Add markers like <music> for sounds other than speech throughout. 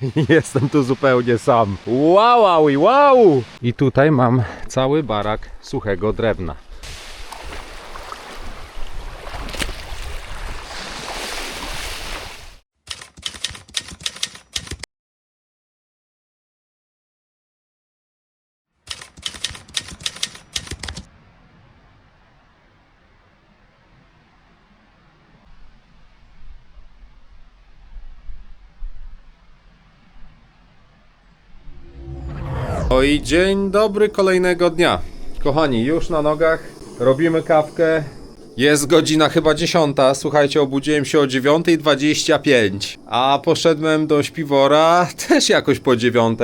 <laughs> Jestem tu zupełnie sam. Wow, wow, wow! I tutaj mam cały barak suchego drewna. Oj, dzień dobry kolejnego dnia. Kochani, już na nogach, robimy kawkę. Jest godzina chyba 10. Słuchajcie, obudziłem się o 9.25, a poszedłem do śpiwora <laughs> też jakoś po 9.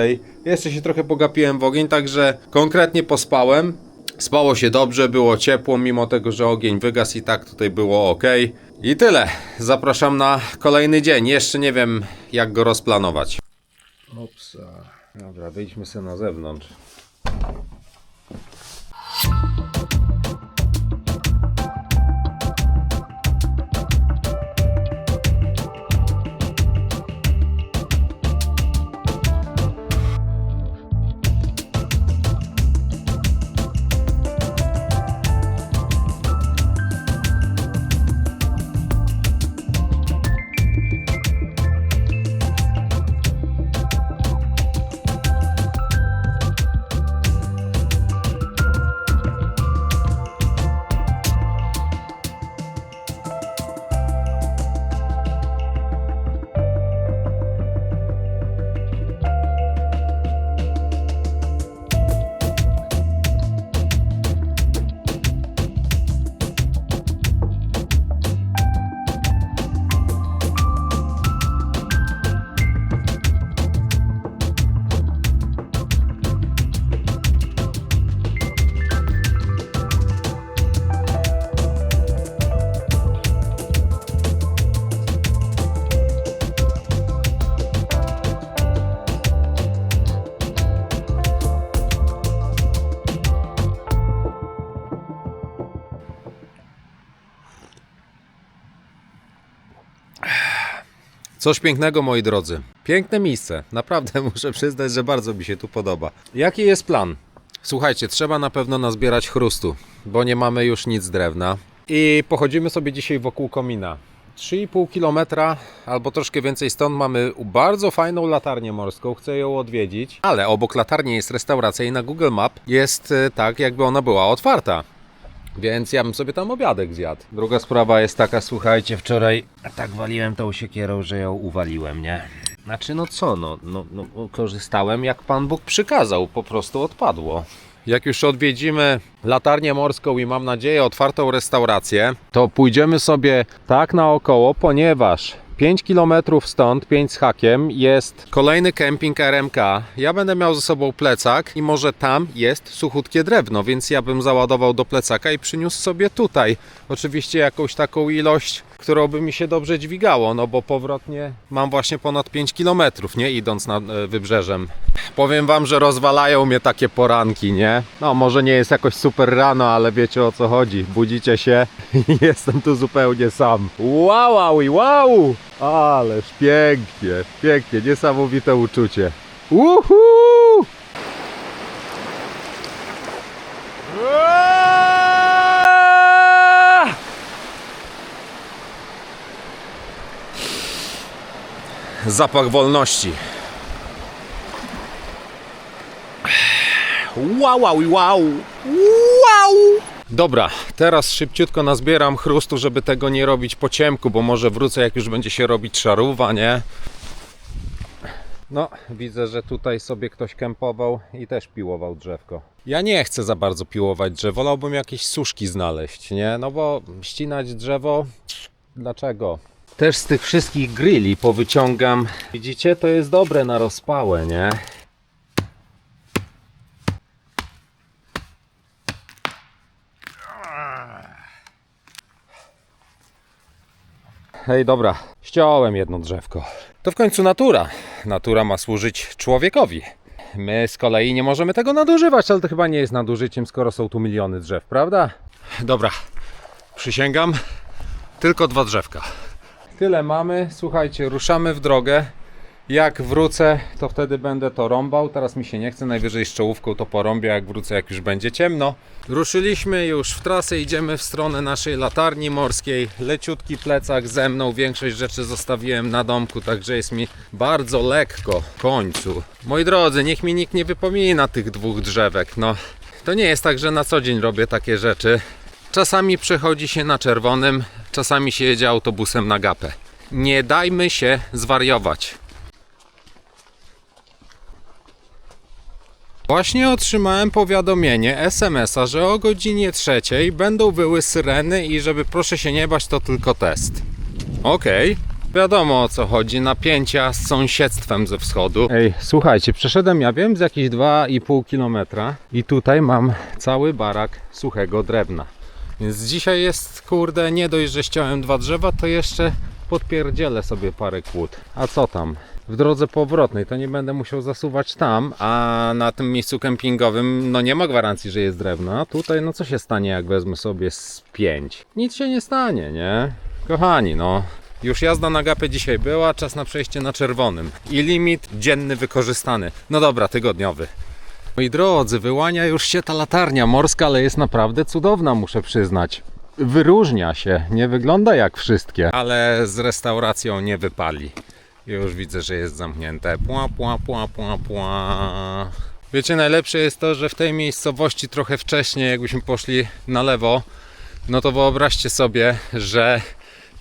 Jeszcze się trochę pogapiłem w ogień, także konkretnie pospałem. Spało się dobrze, było ciepło, mimo tego, że ogień wygasł i tak tutaj było ok. I tyle. Zapraszam na kolejny dzień. Jeszcze nie wiem, jak go rozplanować. Opsa. Dobra, wyjdźmy sobie na zewnątrz. Coś pięknego, moi drodzy. Piękne miejsce. Naprawdę <laughs> muszę przyznać, że bardzo mi się tu podoba. Jaki jest plan? Słuchajcie, trzeba na pewno nazbierać chrustu, bo nie mamy już nic drewna. I pochodzimy sobie dzisiaj wokół komina. 3,5 km albo troszkę więcej stąd mamy bardzo fajną latarnię morską. Chcę ją odwiedzić, ale obok latarni jest restauracja i na Google Map jest e, tak, jakby ona była otwarta. Więc ja bym sobie tam obiadek zjadł. Druga sprawa jest taka, słuchajcie, wczoraj tak waliłem tą siekierą, że ją uwaliłem, nie? Znaczy, no co, no, no, no korzystałem jak Pan Bóg przykazał, po prostu odpadło. Jak już odwiedzimy latarnię morską i mam nadzieję otwartą restaurację, to pójdziemy sobie tak naokoło, ponieważ 5 km stąd, 5 z hakiem, jest kolejny kemping RMK. Ja będę miał ze sobą plecak i może tam jest suchutkie drewno, więc ja bym załadował do plecaka i przyniósł sobie tutaj. Oczywiście jakąś taką ilość, którą by mi się dobrze dźwigało, no bo powrotnie mam właśnie ponad 5 km, nie idąc nad e, wybrzeżem. Powiem wam, że rozwalają mnie takie poranki, nie? No może nie jest jakoś super rano, ale wiecie o co chodzi. Budzicie się <laughs> i jestem tu zupełnie sam. Wow, wow, wow! Ależ pięknie, pięknie, niesamowite uczucie. Uhu! Zapach wolności. Wow, wow, wow! Wow! Dobra, teraz szybciutko nazbieram chrustu, żeby tego nie robić po ciemku, bo może wrócę jak już będzie się robić szaruwa, nie? No, widzę, że tutaj sobie ktoś kempował i też piłował drzewko. Ja nie chcę za bardzo piłować drzew, wolałbym jakieś suszki znaleźć, nie? No bo ścinać drzewo, dlaczego? Też z tych wszystkich grilli powyciągam. Widzicie, to jest dobre na rozpałę, nie? Hej, dobra, ściąłem jedno drzewko. To w końcu natura. Natura ma służyć człowiekowi. My z kolei nie możemy tego nadużywać, ale to chyba nie jest nadużyciem, skoro są tu miliony drzew, prawda? Dobra, przysięgam, tylko dwa drzewka. Tyle mamy, słuchajcie, ruszamy w drogę. Jak wrócę, to wtedy będę to rąbał. Teraz mi się nie chce, najwyżej z czołówką to porąbię, jak wrócę, jak już będzie ciemno. Ruszyliśmy już w trasę, idziemy w stronę naszej latarni morskiej. Leciutki plecak ze mną, większość rzeczy zostawiłem na domku, także jest mi bardzo lekko w końcu. Moi drodzy, niech mi nikt nie wypomina tych dwóch drzewek, no. To nie jest tak, że na co dzień robię takie rzeczy. Czasami przechodzi się na czerwonym, czasami się jedzie autobusem na gapę. Nie dajmy się zwariować. Właśnie otrzymałem powiadomienie SMS-a, że o godzinie trzeciej będą wyły syreny i żeby proszę się nie bać, to tylko test. Okej. Wiadomo o co chodzi, napięcia z sąsiedztwem ze wschodu. Ej, słuchajcie, przeszedłem, ja wiem, z jakieś 2,5 km i tutaj mam cały barak suchego drewna. Więc dzisiaj jest, kurde, nie dość, że ściąłem dwa drzewa, to jeszcze podpierdzielę sobie parę kłód. A co tam? W drodze powrotnej to nie będę musiał zasuwać tam, a na tym miejscu kempingowym no nie ma gwarancji, że jest drewno. A tutaj no co się stanie jak wezmę sobie z 5? Nic się nie stanie, nie? Kochani, no już jazda na gapę dzisiaj była, czas na przejście na czerwonym. I limit dzienny wykorzystany. No dobra, tygodniowy. Moi drodzy, wyłania już się ta latarnia morska, ale jest naprawdę cudowna, muszę przyznać. Wyróżnia się, nie wygląda jak wszystkie. Ale z restauracją nie wypali. Już widzę, że jest zamknięte. Pła, pła, pła, pła, pła. Wiecie, najlepsze jest to, że w tej miejscowości trochę wcześniej, jakbyśmy poszli na lewo, no to wyobraźcie sobie, że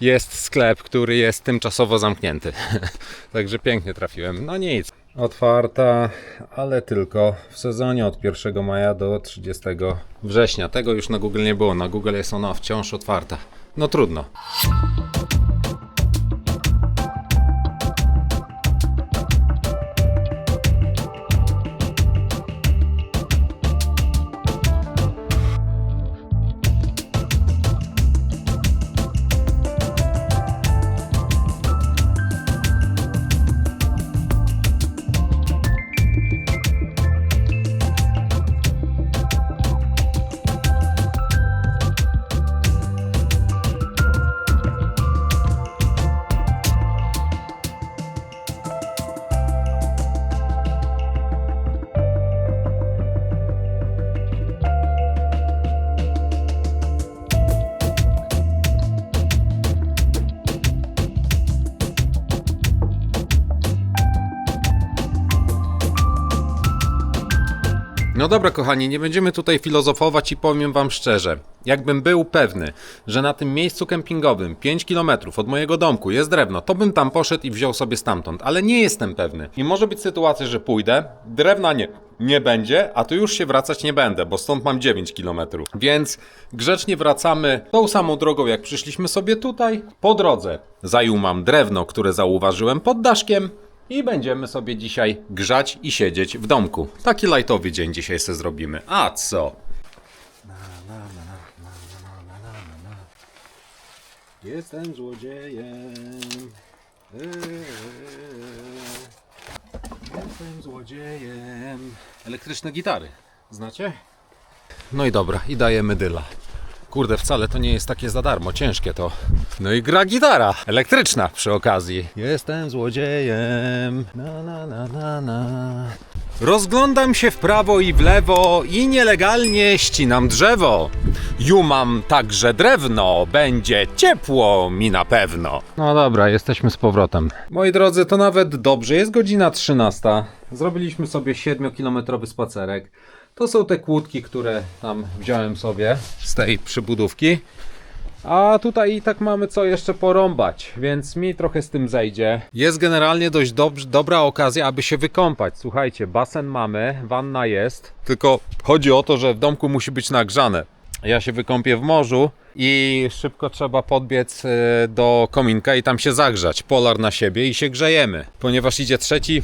jest sklep, który jest tymczasowo zamknięty. <laughs> Także pięknie trafiłem. No nic. Otwarta, ale tylko w sezonie od 1 maja do 30 września. Tego już na Google nie było. Na Google jest ona wciąż otwarta. No trudno. Dobra, kochani, nie będziemy tutaj filozofować i powiem Wam szczerze. Jakbym był pewny, że na tym miejscu kempingowym 5 km od mojego domku jest drewno, to bym tam poszedł i wziął sobie stamtąd, ale nie jestem pewny. I może być sytuacja, że pójdę, drewna nie, nie będzie, a tu już się wracać nie będę, bo stąd mam 9 km. Więc grzecznie wracamy tą samą drogą, jak przyszliśmy sobie tutaj. Po drodze zajął mam drewno, które zauważyłem pod daszkiem. I będziemy sobie dzisiaj grzać i siedzieć w domku. Taki lajtowy dzień dzisiaj sobie zrobimy. A co? Jestem złodziejem. Eee. Jestem złodziejem. Elektryczne gitary. Znacie? No i dobra, i dajemy dyla. Kurde, wcale to nie jest takie za darmo, ciężkie to. No i gra gitara, elektryczna przy okazji. Jestem złodziejem. Na, na, na, na, na. Rozglądam się w prawo i w lewo i nielegalnie ścinam drzewo. Ju mam także drewno, będzie ciepło mi na pewno. No dobra, jesteśmy z powrotem. Moi drodzy, to nawet dobrze, jest godzina 13. Zrobiliśmy sobie 7-kilometrowy spacerek. To są te kłódki, które tam wziąłem sobie z tej przybudówki. A tutaj i tak mamy co jeszcze porąbać, więc mi trochę z tym zejdzie. Jest generalnie dość dobrze, dobra okazja, aby się wykąpać. Słuchajcie, basen mamy, wanna jest, tylko chodzi o to, że w domku musi być nagrzane. Ja się wykąpię w morzu i szybko trzeba podbiec e, do kominka i tam się zagrzać. Polar na siebie i się grzejemy. Ponieważ idzie trzeci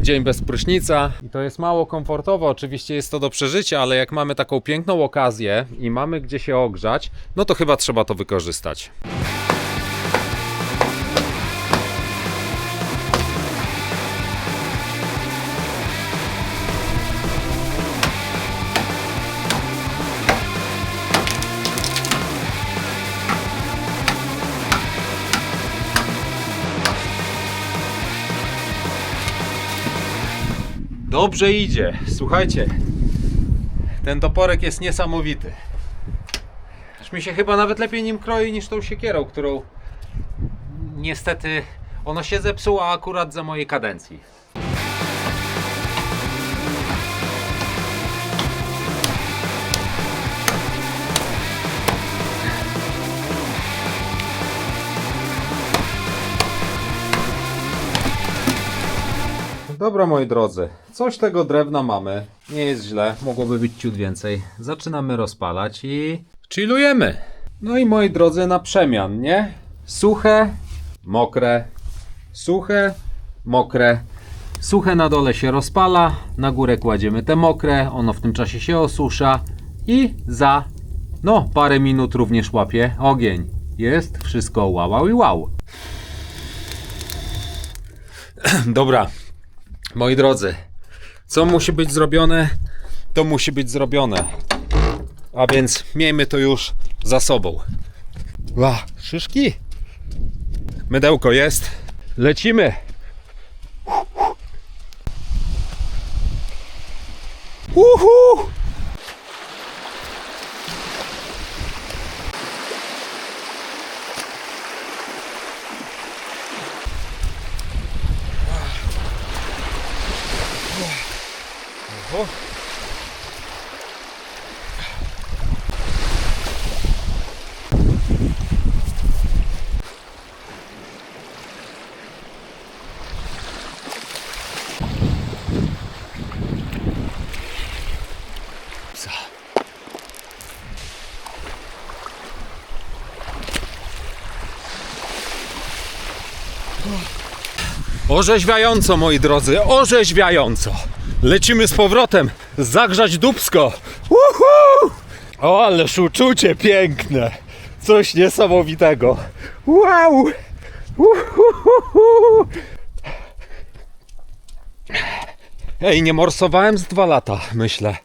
dzień bez prysznica i to jest mało komfortowo. Oczywiście jest to do przeżycia, ale jak mamy taką piękną okazję i mamy gdzie się ogrzać, no to chyba trzeba to wykorzystać. Dobrze idzie. Słuchajcie, ten toporek jest niesamowity. Aż mi się chyba nawet lepiej nim kroi niż tą siekierą, którą niestety ona się zepsuła akurat za mojej kadencji. Dobra moi drodzy, coś tego drewna mamy, nie jest źle, mogłoby być ciut więcej. Zaczynamy rozpalać i chillujemy. No i moi drodzy, na przemian, nie? Suche, mokre, suche, mokre. Suche na dole się rozpala, na górę kładziemy te mokre, ono w tym czasie się osusza i za no parę minut również łapie ogień. Jest wszystko wow, wow i wow. Dobra, Moi drodzy, co musi być zrobione, to musi być zrobione. A więc miejmy to już za sobą. Ła, szyszki. Mydełko jest. Lecimy. Uhu! Orzeźwiająco, moi drodzy, orzeźwiająco. Lecimy z powrotem, zagrzać dubsko. Uhu! O, ależ uczucie piękne. Coś niesamowitego. Wow! Uhuhuhu! Ej, nie morsowałem z dwa lata, myślę.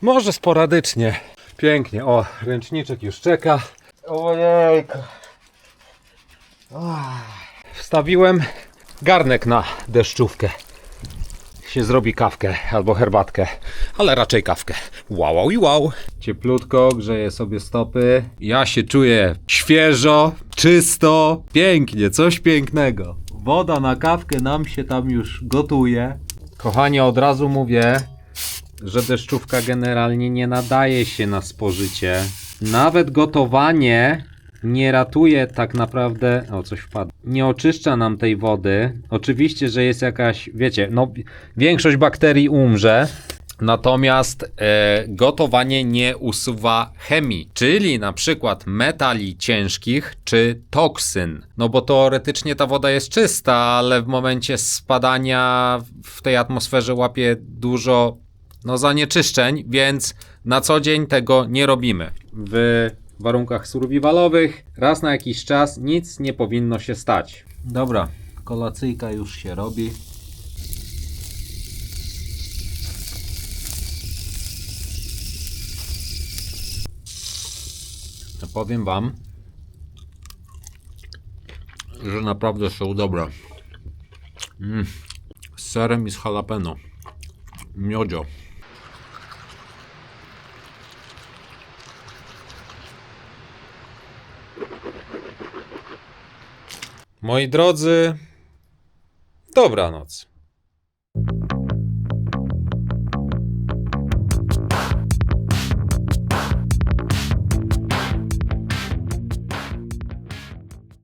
Może sporadycznie. Pięknie. O, ręczniczek już czeka. Ojejku. Wstawiłem garnek na deszczówkę. Się zrobi kawkę albo herbatkę, ale raczej kawkę. Wow, wow i wow. Cieplutko, grzeje sobie stopy. Ja się czuję świeżo, czysto, pięknie, coś pięknego. Woda na kawkę nam się tam już gotuje. Kochanie, od razu mówię, że deszczówka generalnie nie nadaje się na spożycie. Nawet gotowanie nie ratuje tak naprawdę. O, coś wpadło. Nie oczyszcza nam tej wody. Oczywiście, że jest jakaś, wiecie, no większość bakterii umrze. Natomiast e, gotowanie nie usuwa chemii, czyli na przykład metali ciężkich czy toksyn. No bo teoretycznie ta woda jest czysta, ale w momencie spadania w tej atmosferze łapie dużo no, zanieczyszczeń, więc na co dzień tego nie robimy. W warunkach survivalowych raz na jakiś czas nic nie powinno się stać. Dobra, kolacyjka już się robi. Powiem Wam, że naprawdę są dobre. Mm. Z serem i z jalapeno. Miodzio. Moi drodzy, dobranoc.